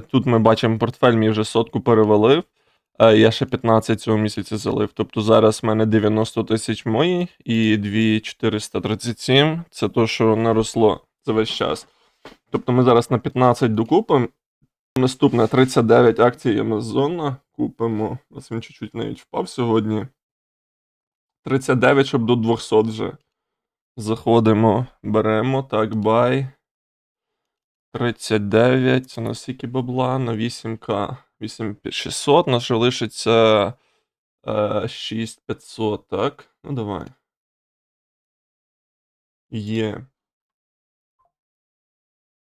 Тут ми бачимо, портфель мій вже сотку перевалив. Е, Я ще 15 цього місяця залив. Тобто зараз в мене 90 тисяч мої і 2437. Це то, що наросло за весь час. Тобто ми зараз на 15 докупимо. Наступне 39 акцій Амазона. Купимо. Ось він чуть-чуть навіть впав сьогодні. 39, щоб до 200 вже. Заходимо, беремо. Так, бай. 39. Це на скільки бабла? На 8К. 8600. Нас ще лишиться е, 6500, так? Ну давай. Є.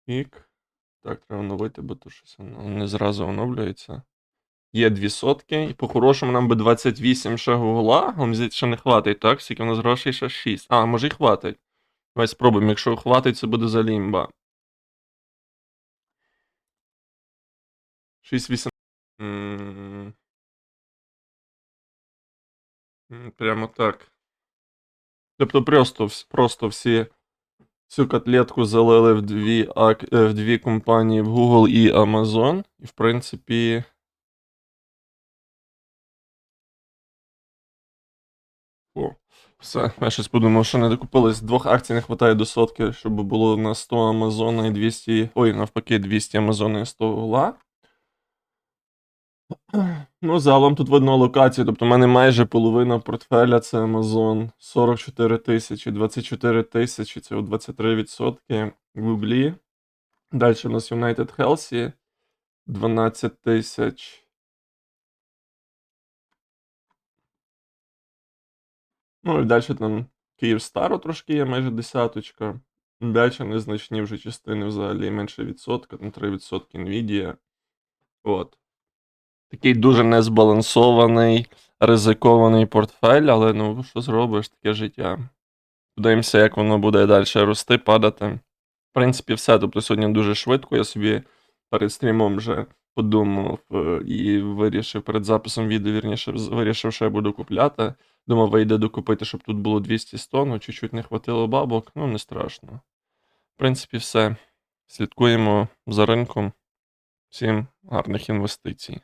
Пік. Так, треба оновити, бо то щось не зразу оновлюється. Є дві сотки. І по-хорошому нам би 28 ще гугла. А мені здається, що не хватить, так? Скільки у нас грошей ще 6. А, може і хватить. Давай спробуємо. Якщо хватить, це буде за 6-8. М. М, Прямо так. Тобто просто, просто всі всю котлетку залили в дві, ак- е, в дві компанії в Google і Amazon. І в принципі. О, все. Я щось подумав, що не докупились. Двох акцій не вистачає до сотки, щоб було на 100 Амазона і 200. Ой, навпаки, 200 Амазона і 100 Google. Ну, загалом тут видно локацію, тобто в мене майже половина портфеля це Amazon 44 тисячі, 24 тисячі, це 23% в Гуглі. Далі у нас United Healthy 12 тисяч. Ну і далі там Київстару трошки є, майже десяточка. Далі незначні вже частини взагалі менше відсотка, там 3% Nvidia. От. Такий дуже незбалансований, ризикований портфель, але ну що зробиш, таке життя. Подивимося, як воно буде далі рости, падати. В принципі, все. Тобто сьогодні дуже швидко. Я собі перед стрімом вже подумав е, і вирішив перед записом відео, вірніше, вирішив, що я буду купляти. Думав, вийде докупити, щоб тут було 200-100, ну чуть-чуть не хватило бабок, ну не страшно. В принципі, все. Слідкуємо за ринком. Всім гарних інвестицій.